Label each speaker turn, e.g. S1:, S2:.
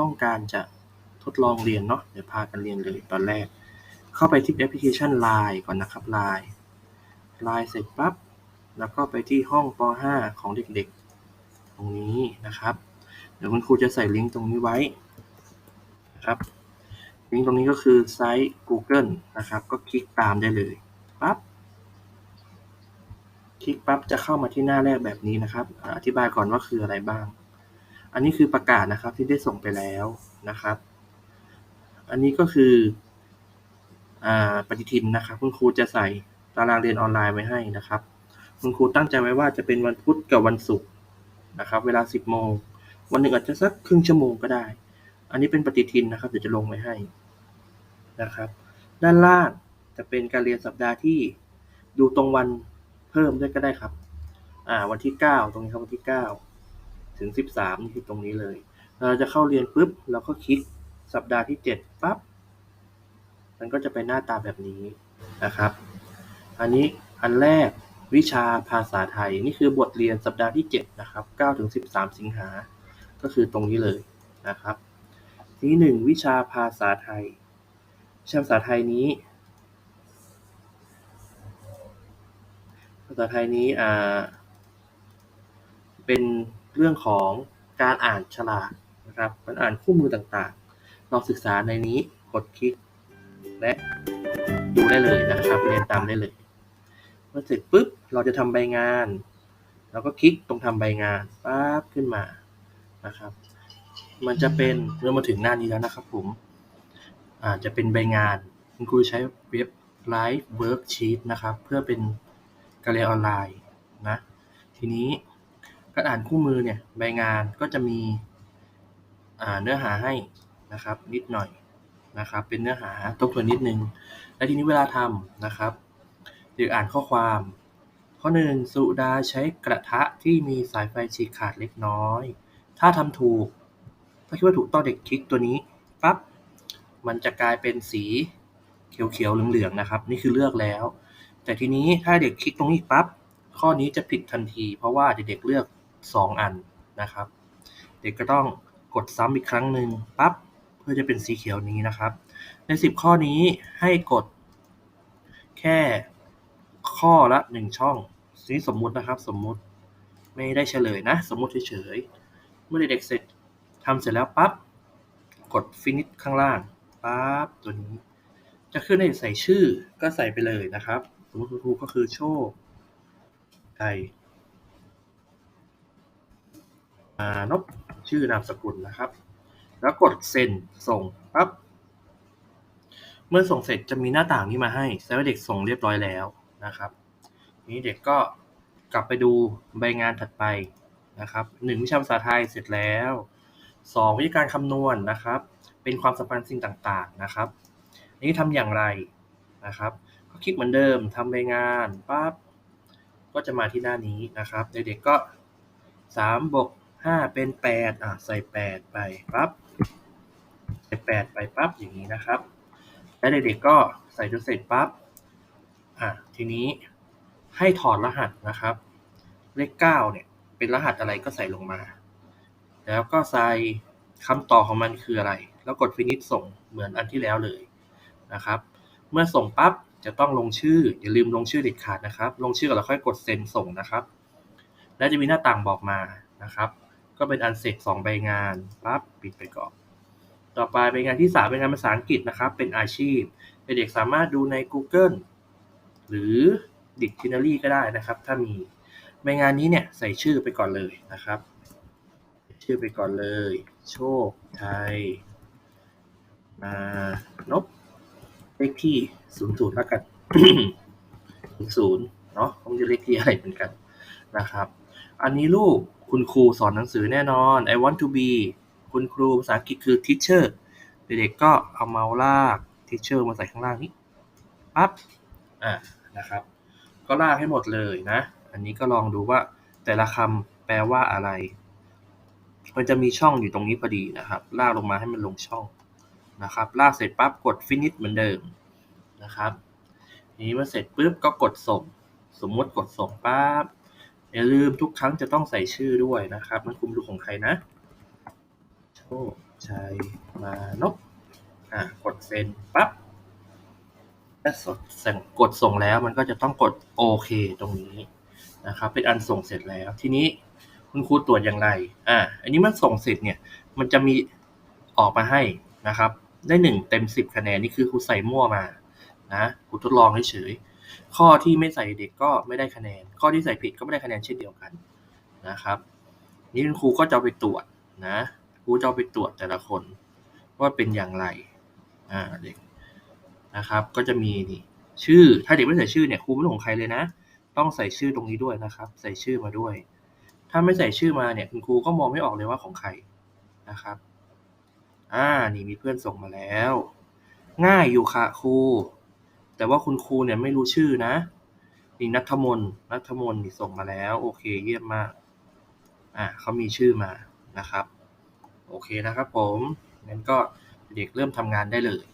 S1: ต้องการจะทดลองเรียนเนาะ เดี๋ยวพากันเรียนเลยตอนแรก เข้าไปที่แอปพลิเคชัน Line ก่อนนะครับ Line Line เสร็จปั๊บ แล้วก็ไปที่ห้องป .5 ของเด็กๆ ตรงนี้นะครับ เดี๋ยวคุณครูจะใส่ลิงก์ตรงนี้ไว้นะครับลิงก์ตรงนี้ก็คือไซต์ Google นะครับ ก็คลิกตามได้เลยปั๊บคลิกปั๊บจะเข้ามาที่หน้าแรกแบบนี้นะครับอ่าอธิบายก่อนว่าคืออะไรบ้าง อันนี้คือประกาศนะครับที่ได้ส่งไปแล้วนะครับ อันนี้ก็คืออปฏิทินนะครับ คุณครูจะใส่ตารางเรียนออนไลน์ไว้ให้นะครับ คุณครูตั้งใจไว้ว่าจะเป็นวันพุธกับวันศุกร์นะครับ เวลา 10 โมง วันหนึ่งอาจจะสักครึ่งชั่วโมงก็ได้ อันนี้เป็นปฏิทินนะครับเดี๋ยวจะลงไว้ให้นะครับ ด้านล่างจะเป็นการเรียนสัปดาห์ที่ดูตรงวันเพิ่มด้วยก็ได้ครับ อ่า วันที่ 9 ตรงนี้ครับวันที่ 9 ถึง 13นี่คือตรงนี้เลย เราจะเข้าเรียนปุ๊บเราก็คลิกสัปดาห์ที่ 7ปั๊บมันก็จะเป็นหน้าตาแบบนี้นะครับ อันนี้อันแรกวิชาภาษาไทย นี่คือบทเรียนสัปดาห์ที่ 7 นะครับ9ถึง13 สิงหา ก็คือตรงนี้เลยนะครับ ที่หนึ่งวิชาภาษาไทยวิชาภาษาไทยนี้ ภาษาไทยนี้อ่าเป็น เรื่องของการอ่านฉลากนะครับการอ่านคู่มือต่างๆลองศึกษาในนี้กดคลิก และดูได้เลยนะครับเรียนตามได้เลยเมื่อเสร็จปุ๊บเราจะทำใบงานเราก็คลิกตรงทำใบงานปั๊บขึ้นมานะครับ มันจะเป็นเมื่อมาถึงหน้านี้แล้วนะครับผมอ่าจะเป็นใบงานคุณครูใช้เว็บ Live Worksheet นะครับ เพื่อเป็นการเรียนออนไลน์นะ ทีนี้ การอ่านคู่มือเนี่ยใบงานก็จะมีเนื้อหาให้นะครับนิดหน่อยนะครับ เป็นเนื้อหาทบทวนนิดนึง และทีนี้เวลาทำนะครับเด็กอ่านข้อความ ข้อหนึ่งสุดาใช้กระทะที่มีสายไฟฉีกขาดเล็กน้อย ถ้าทำถูก ถ้าคิดว่าถูกต้องเด็กคลิกตัวนี้ปั๊บมันจะกลายเป็นสีเขียวๆเหลืองๆนะครับ นี่คือเลือกแล้ว แต่ทีนี้ถ้าเด็กคลิกตรงนี้ปั๊บข้อนี้จะผิดทันที เพราะว่าเด็กๆเลือก 2 อันนะครับ เด็กก็ต้องกดซ้ำอีกครั้งหนึ่งปั๊บเพื่อจะเป็นสีเขียวนี้นะครับ ใน 10 ข้อนี้ให้กดแค่ข้อละ 1 ช่องนี่สมมุตินะครับสมมุติไม่ได้เฉลยนะ สมมุติเฉยๆเมื่อเด็กเสร็จทำเสร็จแล้วปั๊บกด finish ข้างล่างปั๊บตัวนี้ จะขึ้นให้ใส่ชื่อก็ใส่ไปเลยนะครับ สมมติคุณครูก็คือโชคไทยานพชื่อนามสกุลนะครับ แล้วกดเซ็นส่งปั๊บเมื่อส่งเสร็จจะมีหน้าต่างนี้มาให้แสดงว่าเด็กส่งเรียบร้อยแล้วนะครับนี้เด็กก็กลับไปดูใบงานถัดไปนะครับหนึ่งวิชาภาษาไทยเสร็จแล้วสองวิธีการคำนวณนะครับ เป็นความสัมพันธ์สิ่งต่างๆนะครับ นี้ทำอย่างไรนะครับ ก็คลิกเหมือนเดิมทำใบงานปั๊บก็จะมาที่หน้านี้นะครับ เด็กๆก็3บวก 5เป็น8อะใส่8ไปปั๊บใส่8ไปปั๊บอย่างนี้นะครับ แล้วเด็กๆก็ใส่จนเสร็จปั๊บอะทีนี้ให้ถอดรหัสนะครับ เลข9เนี่ยเป็นรหัสอะไรก็ใส่ลงมา แล้วก็ใส่คำตอบของมันคืออะไร แล้วกดฟินิชส่งเหมือนอันที่แล้วเลยนะครับ เมื่อส่งปั๊บจะต้องลงชื่อ อย่าลืมลงชื่อเด็ดขาดนะครับ ลงชื่อแล้วค่อยกดเซ็นส่งนะครับ และจะมีหน้าต่างบอกมานะครับ ก็เป็นอันเสร็จ2ใบงานปั๊บปิดไปก่อน ต่อไปเป็นงานที่3เป็นงานภาษาอังกฤษนะครับ เป็นอาชีพ เด็กสามารถดูใน Google หรือ Dictionary ก็ได้นะครับ ถ้ามีใบงานนี้เนี่ยใส่ชื่อไปก่อนเลยนะครับ ชื่อไปก่อนเลย โชคไทยนานพเลขที่ศูนย์ศูนย์แล้วกันศูนย์เนาะผมจะเลขที่อะไรเหมือนกันนะครับ อันนี้ลูก คุณครูสอนหนังสือแน่นอน I want to be คุณครูภาษาอังกฤษคือ teacher เด็กๆก็เอาเมาส์ลาก teacher มาใส่ข้างล่างนี้ปั๊บอ่านะครับ ก็ลากให้หมดเลยนะ อันนี้ก็ลองดูว่าแต่ละคำแปลว่าอะไร มันจะมีช่องอยู่ตรงนี้พอดีนะครับ ลากลงมาให้มันลงช่องนะครับ ลากเสร็จปั๊บกด finish เหมือนเดิมนะครับนี้เมื่อเสร็จปุ๊บก็กดส่ง สมมติกดส่งปั๊บ อย่าลืมทุกครั้งจะต้องใส่ชื่อด้วยนะครับมันคุมดูของใครนะ โชคชัยมานพอ่ากดเซ็นปั๊บถ้าสดส่งกดส่งแล้วมันก็จะต้องกดโอเคตรงนี้นะครับ เป็นอันส่งเสร็จแล้ว ทีนี้คุณครูตรวจอย่างไรอ่าอันนี้มันส่งเสร็จเนี่ยมันจะมีออกมาให้นะครับ ได้หนึ่งเต็มสิบคะแนนนี่คือครูใส่มั่วมานะครูทดลองเฉยๆ ข้อที่ไม่ใส่เด็กก็ไม่ได้คะแนน ข้อที่ใส่ผิดก็ไม่ได้คะแนนเช่นเดียวกันนะครับนี่คุณครูก็จะไปตรวจนะครูจะไปตรวจแต่ละคน ว่าเป็นอย่างไรอ่าเด็กนะครับ ก็จะมีนี่ชื่อถ้าเด็กไม่ใส่ชื่อเนี่ยครูไม่ต้ของใครเลยนะ ต้องใส่ชื่อตรงนี้ด้วยนะครับ ใส่ชื่อมาด้วย ถ้าไม่ใส่ชื่อมาเนี่ยคุณครูก็มองไม่ออกเลยว่าของใครนะครับอ่านี่มีเพื่อนส่งมาแล้ว ง่ายอยู่ค่ะครู แต่ว่าคุณครูเนี่ยไม่รู้ชื่อนะ นี่นัทมนนัทมนนี่ส่งมาแล้ว โอเคเยี่ยมมาก อ่าเขามีชื่อมานะครับ โอเคนะครับผมงั้นก็เด็กเริ่มทำงานได้เลย